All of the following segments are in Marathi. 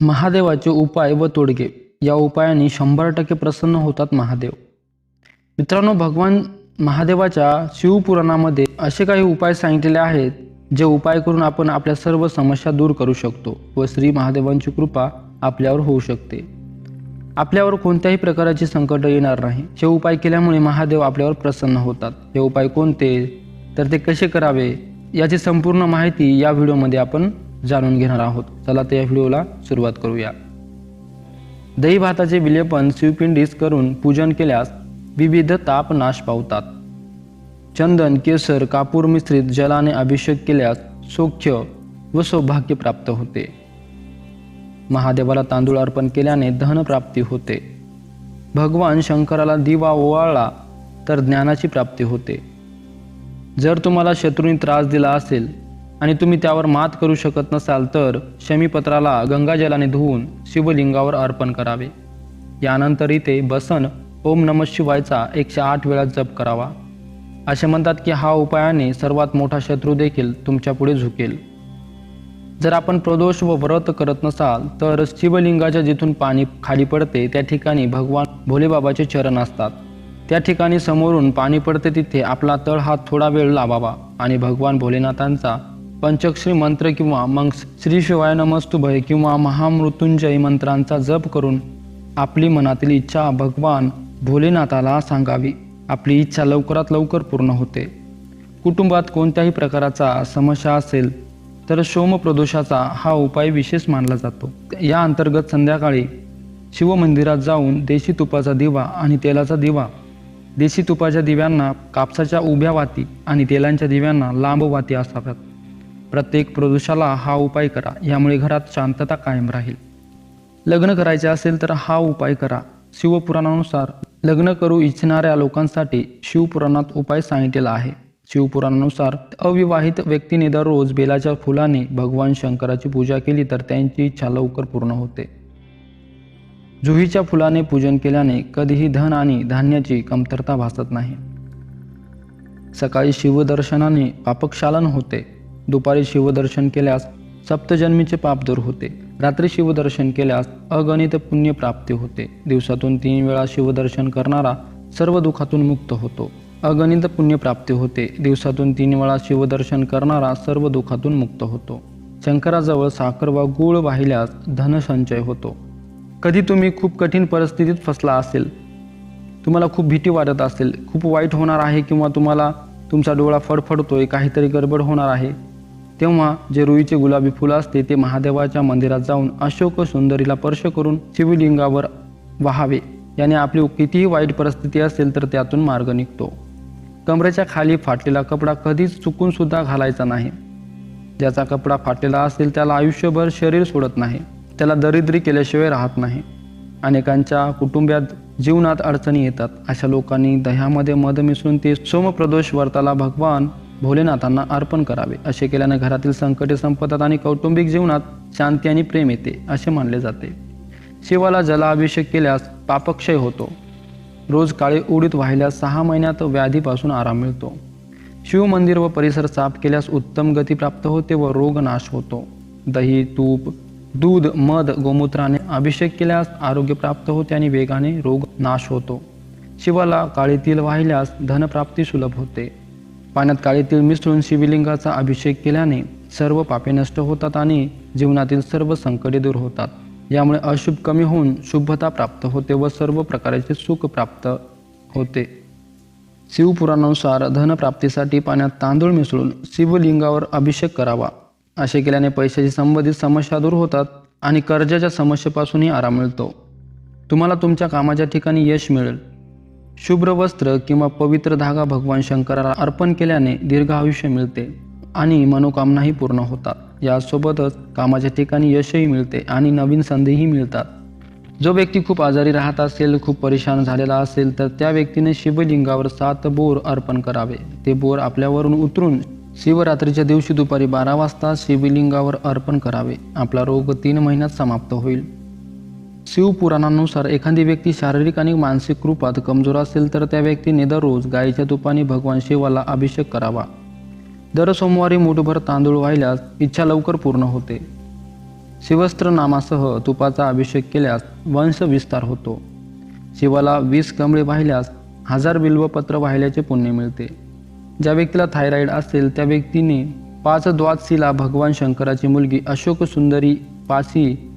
महादेवाचे उपाय व तोडगे. या उपायाने शंभर टक्के प्रसन्न होतात महादेव. मित्रांनो भगवान महादेवाच्या शिवपुराणामध्ये असे काही उपाय सांगितलेले आहेत जे उपाय करून आपण आपल्या सर्व समस्या दूर करू शकतो व श्री महादेवांची कृपा आपल्यावर होऊ शकते. आपल्यावर कोणत्याही प्रकारचे संकट येणार नाही. हे उपाय केल्यामुळे महादेव आपल्यावर प्रसन्न होतात. हे उपाय कोणते? तर ते कसे करावे? याची संपूर्ण माहिती या व्हिडिओमध्ये आपण जाणून घेणार आहोत. चला तर या व्हिडिओला सुरुवात करूया. दही भाताचे विलेपन शिवपिंडीस करून पूजन केल्यास विविध ताप नाश पावतात. चंदन केसर कापूर मिश्रित जलाने अभिषेक केल्यास सौख्य व सौभाग्य प्राप्त होते. महादेवाला तांदूळ अर्पण केल्याने धनप्राप्ती होते. भगवान शंकराला दिवा ओवाळला तर ज्ञानाची प्राप्ती होते. जर तुम्हाला शत्रूंनी त्रास दिला असेल आणि तुम्ही त्यावर मात करू शकत नसाल तर शमीपत्राला गंगाजलाने धुवून शिवलिंगावर अर्पण करावे. यानंतर इथे बसन ओम नम शिवायचा एकशे आठ वेळा जप करावा. असे म्हणतात की हा उपायाने सर्वात मोठा शत्रू देखील तुमच्यापुढे झुकेल. जर आपण प्रदोष व व्रत करत नसाल तर शिवलिंगाच्या जिथून पाणी खाली पडते त्या ठिकाणी भगवान भोलेबाबाचे चरण असतात. त्या ठिकाणी समोरून पाणी पडते तिथे आपला तळ हात थोडा वेळ लावावा आणि भगवान भोलेनाथांचा पंचक्षरी मंत्र किंवा मग श्री शिवाय नमस्तुभय किंवा महामृत्युंजय मंत्रांचा जप करून आपली मनातील इच्छा भगवान भोलेनाथाला सांगावी. आपली इच्छा लवकरात लवकर पूर्ण होते. कुटुंबात कोणत्याही प्रकाराचा समस्या असेल तर सोमप्रदोषाचा हा उपाय विशेष मानला जातो. या अंतर्गत संध्याकाळी शिवमंदिरात जाऊन देशी तुपाचा दिवा आणि तेलाचा दिवा देशी तुपाच्या दिव्यांना कापसाच्या उभ्या वाती आणि तेलांच्या दिव्यांना लांब वाती असाव्यात. प्रत्येक प्रदोषाला हा उपाय करा. यामुळे घरात शांतता कायम राहील. लग्न करायचे असेल तर हा उपाय करा. शिवपुराणानुसार लग्न करू इच्छिणाऱ्या लोकांसाठी शिवपुराणात उपाय सांगितलेला आहे. शिवपुराणानुसार अविवाहित व्यक्तीने दररोज बेलाच्या फुलाने भगवान शंकराची पूजा केली तर त्यांची इच्छा लवकर पूर्ण होते. जुहीच्या फुलाने पूजन केल्याने कधीही धन आणि धान्याची कमतरता भासत नाही. सकाळी शिवदर्शनाने पापक्षालन होते. दुपारी शिवदर्शन केल्यास सप्तजन्मीचे पाप दूर होते. रात्री शिवदर्शन केल्यास अगणित पुण्य प्राप्ती होते. दिवसातून तीन वेळा शिवदर्शन करणारा सर्व दुःखातून मुक्त होतो. अगणित पुण्य प्राप्ती होते. दिवसातून तीन वेळा शिवदर्शन करणारा सर्व दुःखातून मुक्त होतो. शंकराजवळ साखर वा गूळ वाहिल्यास धनसंचय होतो. कधी तुम्ही खूप कठीण परिस्थितीत फसला असेल तुम्हाला खूप भीती वाटत असेल खूप वाईट होणार आहे किंवा तुम्हाला तुमचा डोळा फडफडतोय काहीतरी गडबड होणार आहे तेव्हा जे रुईचे गुलाबी फुलं असते ते महादेवाच्या मंदिरात जाऊन अशोक सुंदरीला स्पर्श करून शिवलिंगावर वाहावे. याने आपली कितीही वाईट परिस्थिती असेल तर त्यातून मार्ग निघतो. कमरेच्या खाली फाटलेला कपडा कधीच चुकून सुद्धा घालायचा नाही. ज्याचा कपडा फाटलेला असेल त्याला आयुष्यभर शरीर सोडत नाही. त्याला दरिद्री केल्याशिवाय राहत नाही. अनेकांच्या कुटुंबात जीवनात अडचणी येतात. अशा लोकांनी दह्यामध्ये मध मिसळून ते सोमप्रदोष व्रताला भगवान भोलेनाथांना अर्पण करावे. असे केल्याने घरातील संकटे संपतात आणि कौटुंबिक जीवनात शांती आणि प्रेम येते असे मानले जाते. शिवाला जलाभिषेक केल्यास पापक्षय होतो. रोज काळे उडीत वाहिल्यास सहा महिन्यात व्याधीपासून आराम मिळतो. शिवमंदिर व परिसर साफ केल्यास उत्तम गती प्राप्त होते व रोग नाश होतो. दही तूप दूध मध गोमूत्राने अभिषेक केल्यास आरोग्य प्राप्त होते आणि वेगाने रोग नाश होतो. शिवाला काळीतील तिल वाहिल्यास धनप्राप्ती सुलभ होते. पाण्यात काळे तीळ मिसळून शिवलिंगाचा अभिषेक केल्याने सर्व पापे नष्ट होतात आणि जीवनातील सर्व संकटे दूर होतात. यामुळे अशुभ कमी होऊन शुभता प्राप्त होते व सर्व प्रकारचे सुख प्राप्त होते. शिवपुराणानुसार धनप्राप्तीसाठी पाण्यात तांदूळ मिसळून शिवलिंगावर अभिषेक करावा. असे केल्याने पैशाशी संबंधित समस्या दूर होतात आणि कर्जाच्या समस्येपासूनही आराम मिळतो. तुम्हाला तुमच्या कामाच्या ठिकाणी यश मिळेल. शुभ्र वस्त्र किंवा पवित्र धागा भगवान शंकराला अर्पण केल्याने दीर्घ आयुष्य मिळते आणि मनोकामनाही पूर्ण होतात. यासोबतच कामाच्या ठिकाणी यशही मिळते आणि नवीन संधीही मिळतात. जो व्यक्ती खूप आजारी राहत असेल खूप परेशान झालेला असेल तर त्या व्यक्तीने शिवलिंगावर सात बोर अर्पण करावे. ते बोर आपल्यावरून उतरून शिवरात्रीच्या दिवशी दुपारी बारा वाजता शिवलिंगावर अर्पण करावे. आपला रोग तीन महिन्यात समाप्त होईल. शिवपुराणानुसार एखादी व्यक्ती शारीरिक आणि मानसिक रूपात कमजोर असेल तर त्या व्यक्तीने दररोज गायीच्या तुपाने भगवान शिवाला अभिषेक करावा. दर सोमवारी मुठभर तांदूळ वाहिल्यास इच्छा लवकर पूर्ण होते. शिवस्त्र नामासह तुपाचा अभिषेक केल्यास वंश विस्तार होतो. शिवाला वीस कमळे वाहिल्यास हजार बिल्वपत्र वाहिल्याचे पुण्य मिळते. ज्या व्यक्तीला थायरॉईड असेल त्या व्यक्तीने पाच द्वादशीला भगवान शंकराची मुलगी अशोक सुंदरी पासी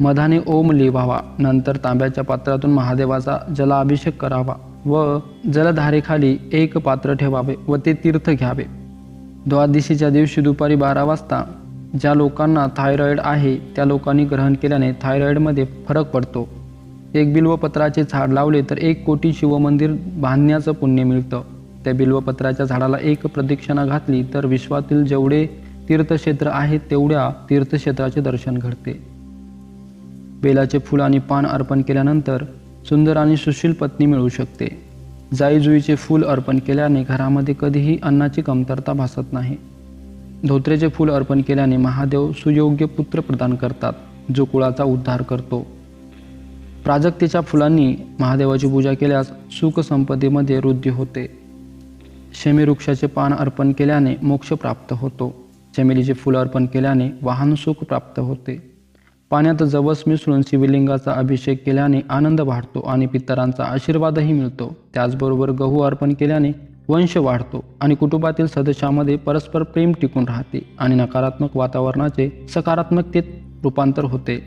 मधाने ओम लिवावा नंतर तांब्याच्या पात्रातून महादेवाचा जलाभिषेक करावा व जलधारेखाली एक पात्र ठेवावे व ते तीर्थ घ्यावे. द्वादशीच्या दिवशी दुपारी बारा वाजता ज्या लोकांना थायरॉईड आहे त्या लोकांनी ग्रहण केल्याने थायरॉईडमध्ये फरक पडतो. एक बिल्वपत्राचे झाड लावले तर एक कोटी शिवमंदिर बांधण्याचं पुण्य मिळतं. त्या बिल्वपत्राच्या झाडाला एक प्रदक्षिणा घातली तर विश्वातील जेवढे तीर्थक्षेत्र आहेत तेवढ्या तीर्थक्षेत्राचे दर्शन घडते. बेलाचे फूल आणि पान अर्पण केल्यानंतर सुंदर आणि सुशील पत्नी मिळू शकते. जाईजुईचे फूल अर्पण केल्याने घरामध्ये कधीही अन्नाची कमतरता भासत नाही. धोत्रेचे फूल अर्पण केल्याने महादेव सुयोग्य पुत्र प्रदान करतात जो कुळाचा उद्धार करतो. प्राजक्तीच्या फुलांनी महादेवाची पूजा केल्यास सुखसंपत्तीमध्ये वृद्धी होते. शमी वृक्षाचे पान अर्पण केल्याने मोक्ष प्राप्त होतो. चमेलीचे फूल अर्पण केल्याने वाहन सुख प्राप्त होते. पाण्यात जवस मिसळून शिवलिंगाचा अभिषेक केल्याने आनंद वाढतो आणि पितरांचा आशीर्वादही मिळतो. त्याचबरोबर गहू अर्पण केल्याने वंश वाढतो आणि कुटुंबातील सदस्यामध्ये परस्पर प्रेम टिकून राहते आणि नकारात्मक वातावरणाचे सकारात्मकतेत रूपांतर होते.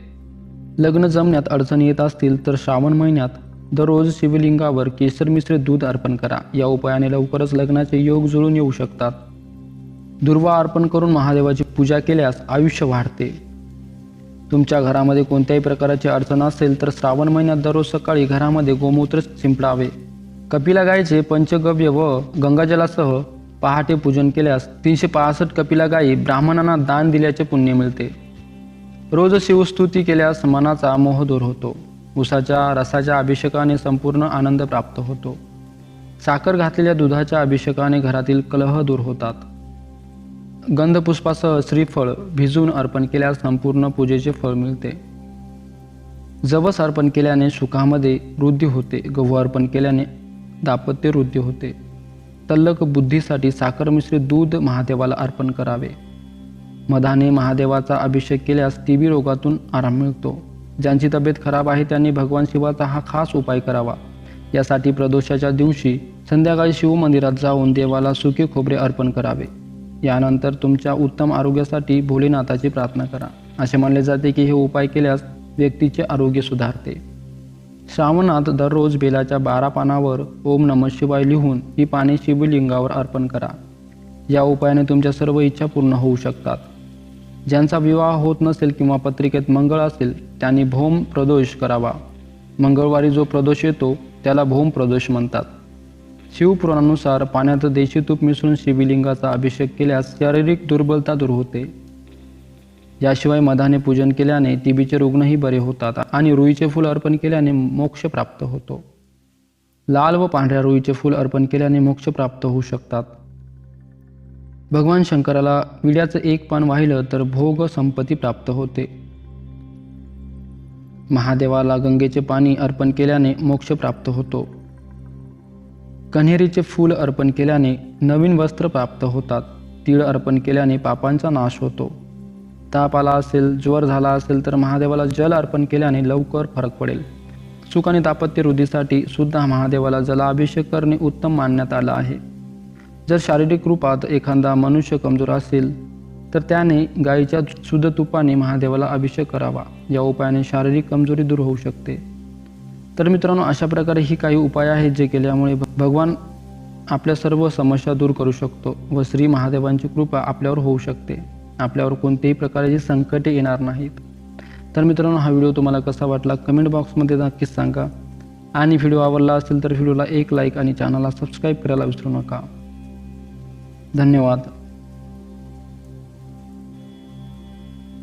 लग्न जमण्यात अडचणी येत असतील तर श्रावण महिन्यात दररोज शिवलिंगावर केसर मिश्रित दूध अर्पण करा. या उपायाने लवकरच लग्नाचे योग जुळून येऊ शकतात. दुर्वा अर्पण करून महादेवाची पूजा केल्यास आयुष्य वाढते. तुमच्या घरामध्ये कोणत्याही प्रकारची अडचण असेल तर श्रावण महिन्यात दररोज सकाळी घरामध्ये गोमूत्र शिंपडावे. कपिला गायीचे पंचगव्य व गंगाजलासह पहाटे पूजन केल्यास तीनशे पासष्ट कपिला गायी ब्राह्मणांना दान दिल्याचे पुण्य मिळते. रोज शिवस्तुती केल्यास मनाचा मोह दूर होतो. उसाच्या रसाच्या अभिषेकाने संपूर्ण आनंद प्राप्त होतो. साखर घातलेल्या दुधाच्या अभिषेकाने घरातील कलह दूर होतात. गंधपुष्पासह श्रीफळ भिजून अर्पण केल्यास संपूर्ण पूजेचे फळ मिळते. जवस अर्पण केल्याने सुखामध्ये वृद्धी होते गहू अर्पण केल्याने दापत्य वृद्धी होते. तल्लक बुद्धीसाठी साखर मिश्रित दूध महादेवाला अर्पण करावे. मधाने महादेवाचा अभिषेक केल्यास टीबी रोगातून आराम मिळतो. ज्यांची तब्येत खराब आहे त्यांनी भगवान शिवाचा हा खास उपाय करावा. यासाठी प्रदोषाच्या दिवशी संध्याकाळी शिवमंदिरात जाऊन देवाला सुके खोबरे अर्पण करावे. यानंतर तुमच्या उत्तम आरोग्यासाठी भोलेनाथाची प्रार्थना करा. असे मानले जाते की हे उपाय केल्यास व्यक्तीचे आरोग्य सुधारते. श्रावणात दररोज बेलाच्या बारा पानावर ओम नम शिवाय लिहून ही पाने शिवलिंगावर अर्पण करा. या उपायाने तुमच्या सर्व इच्छा पूर्ण होऊ शकतात. ज्यांचा विवाह होत नसेल किंवा पत्रिकेत मंगळ असेल त्यांनी भौम प्रदोष करावा. मंगळवारी जो प्रदोष येतो त्याला भौम प्रदोष म्हणतात. शिवपुराणानुसार पाण्यात देशी तूप मिसळून शिवलिंगाचा अभिषेक केल्यास शारीरिक दुर्बलता दूर होते. याशिवाय मधाने पूजन केल्याने टीबीचे रुग्णही बरे होतात आणि रुईचे फूल अर्पण केल्याने मोक्ष प्राप्त होतो. लाल व पांढऱ्या रुईचे फूल अर्पण केल्याने मोक्ष प्राप्त होऊ शकतात. भगवान शंकराला विड्याचं एक पान वाहिलं तर भोग संपत्ती प्राप्त होते. महादेवाला गंगेचे पाणी अर्पण केल्याने मोक्ष प्राप्त होतो. कन्हेरीचे फूल अर्पण केल्याने नवीन वस्त्र प्राप्त होतात. तीळ अर्पण केल्याने पापांचा नाश होतो. ताप आला असेल ज्वर झाला असेल तर महादेवाला जल अर्पण केल्याने लवकर फरक पडेल. सुख आणि दापत्य वृद्धीसाठी सुद्धा महादेवाला जलाभिषेक करणे उत्तम मानण्यात आलं आहे. जर शारीरिक रूपात एखादा मनुष्य कमजोर असेल तर त्याने गायीच्या शुद्ध तुपाने महादेवाला अभिषेक करावा. या उपायाने शारीरिक कमजोरी दूर होऊ शकते. तर मित्रांनो अशा प्रकारे ही काही उपाय आहेत जे केल्यामुळे भगवान आपल्या सर्व समस्या दूर करू शकतो व श्री महादेवांची कृपा आपल्यावर होऊ शकते. आपल्यावर कोणत्याही प्रकारची संकटे येणार नाहीत. तर मित्रांनो हा व्हिडिओ तुम्हाला कसा वाटला कमेंट बॉक्समध्ये नक्कीच सांगा. आणि व्हिडिओ आवडला असेल तर व्हिडिओला एक लाईक आणि चॅनलला सबस्क्राईब करायला विसरू नका. धन्यवाद.